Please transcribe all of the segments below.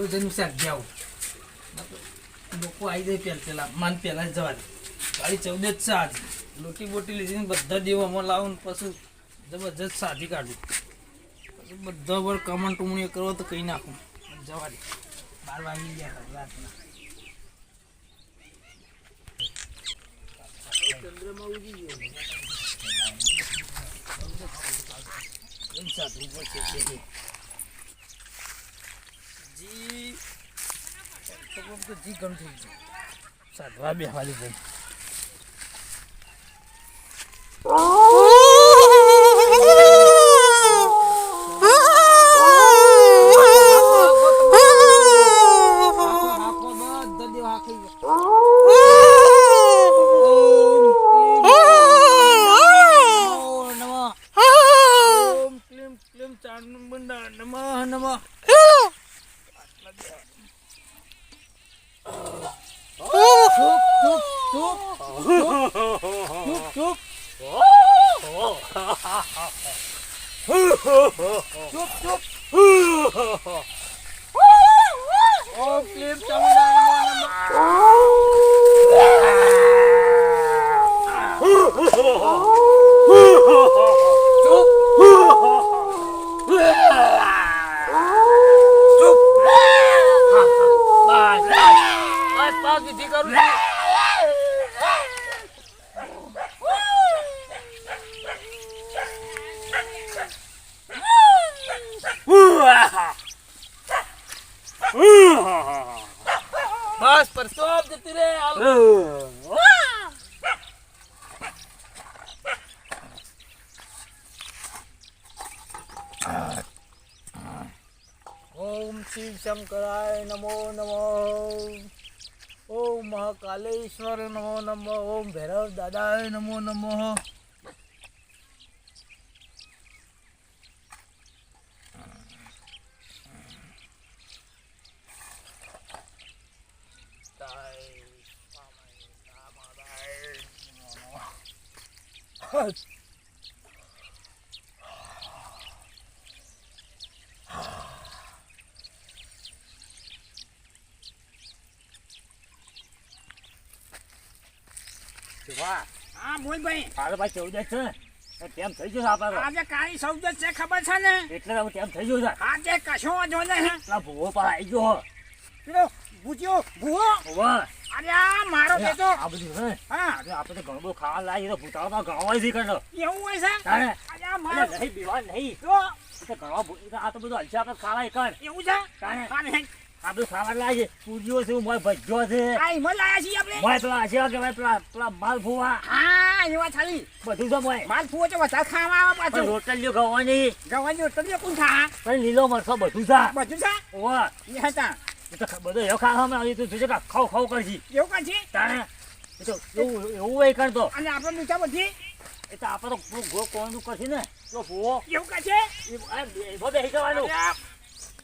વહેલો જઈને શાક જાવ લોકો આવી જાય પેલા પેલા, માન પહેલા જવા દે. ગાડી ચૌદ જ સાજ લોટી બોટી લીધી બધા દેવામાં લાવું પછી જબરજસ્ત સાધી કાઢું. પછી બધા પર કમણ ટુમણી કરો તો કહી નાખું. જવા દે. બાર વાગી ગયા રાતના. ચંદ્રમાં ઉગી ગયો સાધુ તે. જી તો જી નમઃ નમઃ. Oh, flip, jangan jangan jangan. બસ પરસોબ જતી રે. ઓમ શિવ શંકરાય નમો નમો. ઓમ મહાકાલેશ્વર નમો નમો. ઓમ ભૈરવ દાદાય નમો નમો. હા બોલ ભાઈ મારો ભાઈ ચૌદ જ છે ને તેમ થઈ ગયું છે આપણા તો. આજે કાળી સૌદ છે ખબર છે ને એટલે તો તેમ થઈ ગયું છે આજે કશો વાંધો નહીં પેલા ભૂવો પર આવી ગયો પેલો ભૂત્યો ભૂવો વાહ અરે આ મારો બેટો. આ બધું હા. આપણે તો ઘણું ખાવા લાગી તો ભૂતાળમાં ગણવાય છે એવું હોય છે? અરે આ મારો નહીં બીવા નહીં. તો તો આ તો બધું આપણે ખાવા જ. એવું છે? તારે. તારે આ બધું ખાવા લાગે પૂજ્યો છે મોય ભજ્યો છે. આ હિંમત લાયા છીએ આપણે. મોય પેલા છે કે ભાઈ પેલા પેલા માલ ફુવા. હા એવા ચાલી બધું મોય માલ ફુવા છે વધારે ખાવા આવે પાછું. રોટલીઓ ખાવાની ગવાની રોટલી કોણ ખા? પણ લીલો મરચો બધું છે. બધું છે? એ હતા. એ તો બધું એવું ખાવામાં આવી તું જોજે કા ખાવ ખાવ કરજી એવું કાં છે? તારે એ તો એવું એવું હોય કરતો અને આપણે નીચા બધી? એ તો આપણે તો ગો કોણનું કરશે ને તો ભૂવો એવું કાં છે? એ આ બે- બેસી જવાનું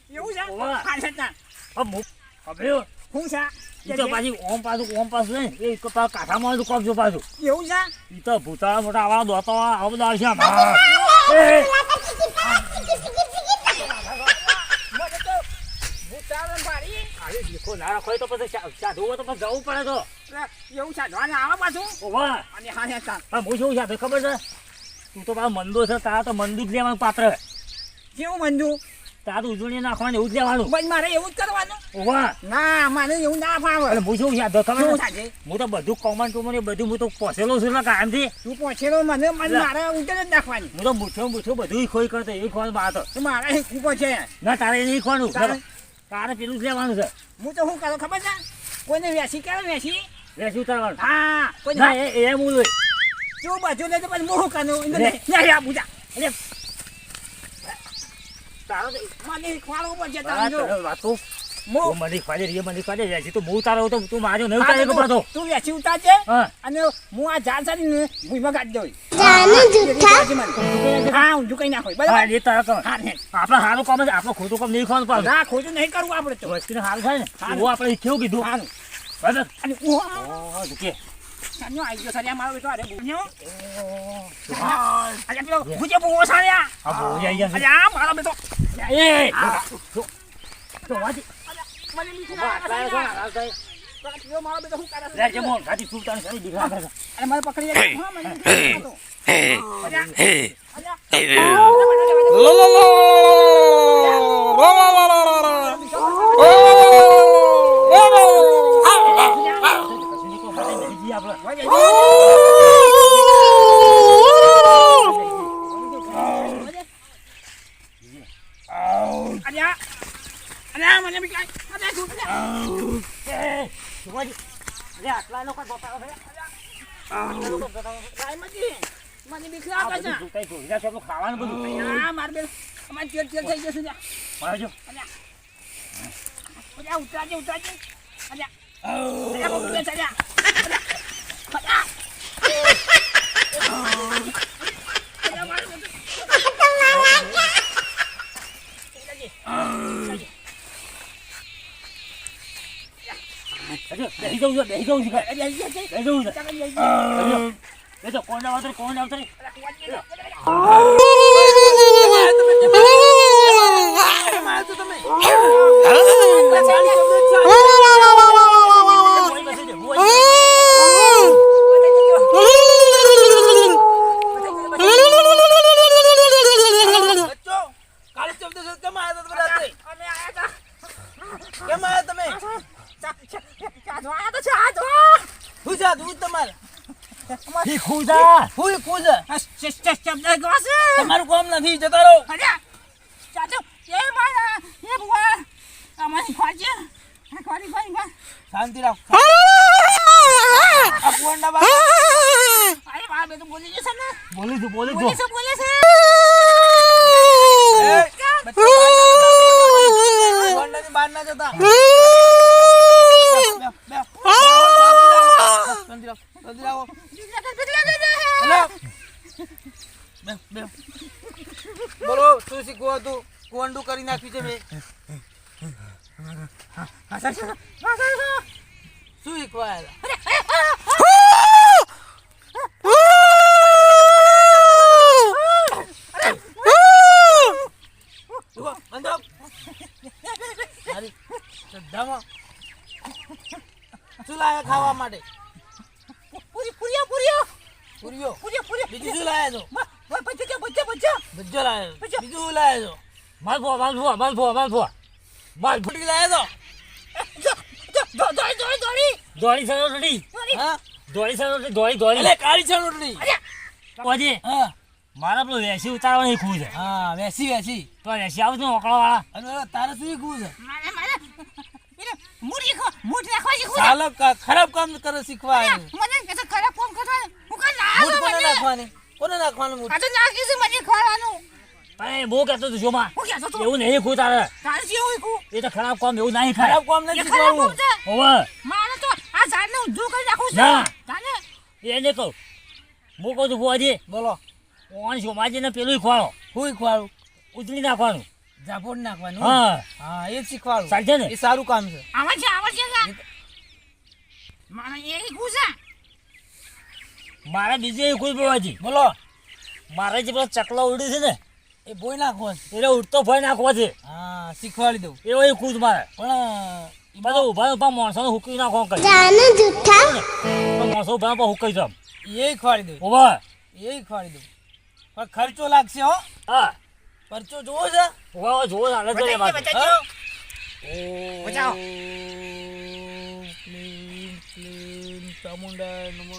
એવું છે હવે હું છે? ઈ તો પાછી ઓમ પાછું ઓમ પાછું ને એ તો કાંઠામાં હતું કોમ જો પાછું. એવું છે? એ તો ભૂતાળા મોટા આવા દોતો આવા બધા આવશે આમ. હા. એ, મને તો ભૂતાવરણ પાડી તો પછી તો પછી જવું પડે તો. એવું સાધવાને આવે પાછું? ઓવા અને હા ને હા. હું શું સાધુ ખબર છે. તું તો પાછો મંદો છે તારા તો મંદુ જ લેવાનું પાત્ર. કેવું મંજુ તારું ઉજવણી નાખવાનું એવું જ લેવાનું. મારે એવું જ કરવાનું. ઓવા ના મને એવું ના ફાવે. હું શું સાધુ ખબર છે. હું તો બધું કોમન ટુમન બધું હું તો પોસેલો છું ને કાયમથી તું પહોંચેલો મને મને મારે ઉંદર જ નાખવાની. હું તો મૂઠું મૂઠું બધું ખોઈ કરતો એ ખોવાનું બહાર તું. મારે હિંકવું પડશે ના તારે નહીં ખોવાનું. તારે? પેલું લેવાનું છે. હું તો શું કરું ખબર છે? કોઈને વેસી કરે વેસી વેસી ઉતારવાનું. હા કોઈને ના એ એ હું લોય તું બાજુ લે તો પછી હું કરું? એને લે. આ બુજા એટલે તારો તો મને ખવાડવું પડશે તારો વાતો. મો. મને રે મને ખવાજે વેસી તો હું તારો તો તું માર્યો નહીં હા, ઉતારે તો તું- વેસી ઉતારજે અને હું આ ઝાડ સાડીને ભૂઈમાં ગાડી દઉં. જાને જુઠ્ઠા હા હું ઝુકાઈ નાખો હા બરાબર? એ તારા કામ. આપણે સારું કામ છે આપણે ખોટું કામ નહીં ખાવાનું પાછું. ના ખોટું નહીં કરવું આપણે તો. વસ્તીને સારું થાય ને સારું. આપણે કેવું કીધું? સારું બરાબર? અને હું ઓહો કે. સાન્યો આવી ગયો સરિયા મારો બેટો અરે ભૂન્યો અરે પેલો ભૂજે બહુ સાર્યા આ બોલી આવી ગયા અરે આ મારો બેટો. એ તો વાજી આપડે આટલા લોકો મને બીક લાગે છે તું કઈ જોઈ છો ખાવાનું બધું ના માર બે અમાર ચેડ ચેડ થઈ જશે મારા જો અલ્યા ઉતરાજે ઉતરાજે અલ્યા બેસી જવું છું બેસી જવું છું બેસી જવું છું તમે કોરી ફાજે આ કોરી ફાઈ બા શાંતિ રાખ. આ કોંડા બા અરે બોલો શું શીખવું હતું? કરી નાખ્યું છે મેં. શું એકવાર લાયા ખાવા માટે પૂરી પૂરીઓ પૂરીઓ પૂરીઓ પૂરીઓ પૂરીઓ બીજું શું લાયા છો બચ્ચો બચ્ચો બચ્ચો બચ્ચો લાયા બીજું શું લાયા છો માલફો માલફો માલફો માલફો માલ ફૂટી લાયા તો દોડી. દોડી રોટલી દોડી. છો હા દોડી સરો રડી, દોડી, દોડી. એટલે કાળી છે રોટલી ઓજી, હા મારા પેલું વેસી ઉતારવાની ખુદ છે. હા વેસી વેસી તો વેસી આવું છું ઓકળાવાળા. અને તારે શું શીખવું છે મારે, મારે. એને મૂઠી ખો- મૂઠ નાખવા શીખવું ચાલો ખરાબ કામ કરે શીખવા મને તો ખરાબ કામ કરવાનું. હું કોને. નાખવાની કોને નાખવાનું મૂઠ આ તો નાખીશું મને ખવાનું. અરે, બહુ કહેતો તું જોમાં. હું કહેતો તો? એવું નહીં ખુદ તારે. તારે જેવું શીખવું. એ તો ખરાબ કામ એવું નહીં ખરાબ કામ નથી શીખવાનું હોવે. ઊંધું કરી નાખવું છે. ના. તાને? એને કહું. હું કહું છું બુઆજી બોલો. ઓન સોમાજીને પેલું ખવાડો. હું શીખવાડું ઉતરી નાખવાનું. ઝાપોડ નાખવાનું? હા. હા એ જ શીખવાડું. ચાલશે ને? એ સારું કામ છે. આવડશે, આવડશે ને? મારે એ શીખવું છે. મારે બીજું એ કોઈ બુઆજી બોલો. મારે જે પેલો ચકલો ઉડી છે ને એ બોઈ નાખવા એટલે ઉડતો ભય નાખવો છે. હા શીખવાડી દઉં. એવો એ ખુદ મારે. પણ એ બધો ઊભા ઊભા માણસોને હુકી નાખો કઈ માણસો ઊભા ઊભા હુકાઈ જામ એ ખવાડી દઉં ઊભા એ ખવાડી દઉં પણ ખર્ચો લાગશે હો હા પરચો જોવો છે ઊભા જોવો હાલે તો બાજુ. બતાવી હા? બચાવો. ઓમ ક્લીમ ક્લીમ ચામુંડા નમઃ.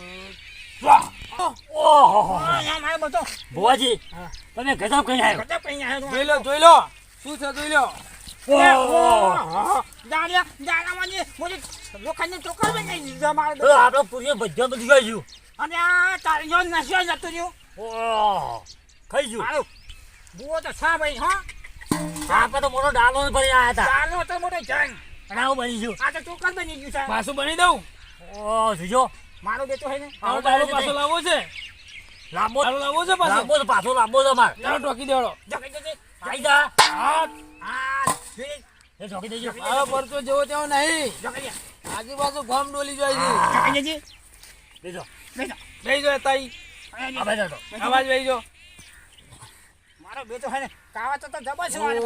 તમે ગજબ કઈ આવ્યો બધા પૈણી આવ્યો તો. જોઈ લો જોઈ લો શું છે જોઈ લો દાળામાં જે મોટી લોખંડની મારે આપણો પૂરી બધું ગયું અને આ તારે જો નશો જતો રહ્યો. ઓહો. ખાઈ તો છા ભાઈ, હા આપણે મોટો ડાલો ભરી આવ્યા હતા મોટો જંગ. અને બની ગયું આ તો જ બની ગયું છે. પાછું બની દઉં જોજો મારો બેટો હે ને આવો લાવવો છે લાંબો દાડો છે પાછો લાંબો તો પાછો લાંબો તો માર ચાલો ટોકી દેડો આવી જા આ પરચો જેવો તેવો નહીં. આજુબાજુ ડોલી જોઈ છે. બેજો બેજો તાઈ મારો બેટો તો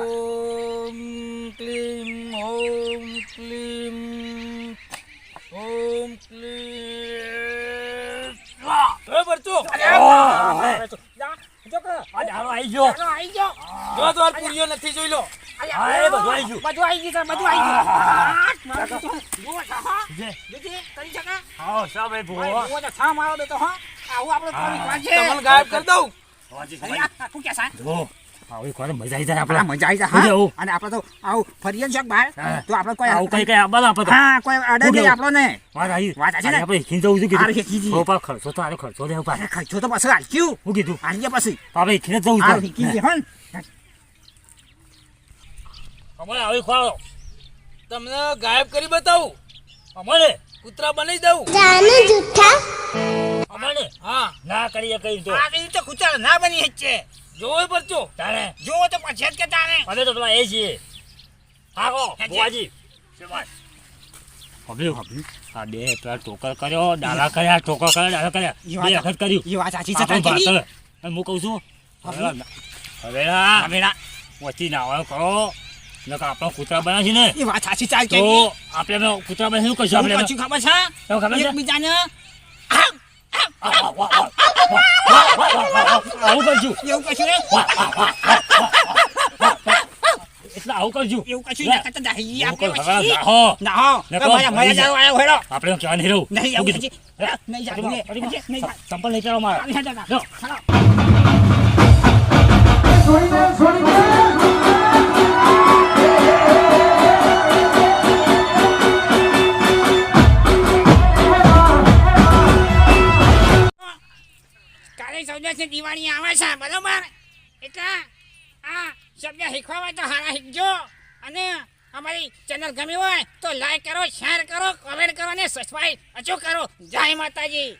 ઓમ ક્લીમ ઓમ ક્લીમ ઓમ ગયો. નથી જોઈ લો. હાય તો હા. આપણે મજા આવી જાય આપણે. મજા અને આપણે તો આવું ફરીએ શક બહાર. તો આપણે કોઈ આવું કઈ કઈ કોઈ અડે આપણો ને વાત આવી. વાત આવી ખર્ચો તો આરે ખર્ચો દે ઓપા તો પછી આલ્યું હું કીધું? આલ્યા પછી. આપણે ખીન જવું છું ખીજી હન અમારે આવી ખવાડો તમને ગાયબ કરી બતાવું. અમારે કૂતરા બનાવી દઉં અમારે હા. ના કરીએ કઈ તો. આ રીતે કૂતરા ના બની છે જોવો પરચો તારે જોવો તો પછી જ કે તારે અમે તો એ છીએ. આગો બુઆજી શેબાદ હબલ્યું હબલ્યું આ બે પેલા ટોકર કર્યો ડાલા કર્યા ટોકર કર્યા ડાલા કર્યા. બે વાત- વખત કર્યું. એ વાત સાચી છે તારી. હું કહું છું? હવે હવે ના. હવે ના, કરો નકર આપણો કૂતરા બન્યા છે ને. એ વાત સાચી ચાલ કે આપણે અમે કૂતરા બન્યા શું કશું આપણે? પછી ખબર છે? એકબીજાને આવું કરજો એવું કશું રે એટલે આવું કરજો એવું કશું ચંપલ નહીં ચાલો મારા. શીખજો અને અમારી ચેનલ ગમી હોય તો લાઈક કરો શેર કરો કોમેન્ટ કરો અને સબસ્ક્રાઈબ અચૂક કરો. જય માતાજી.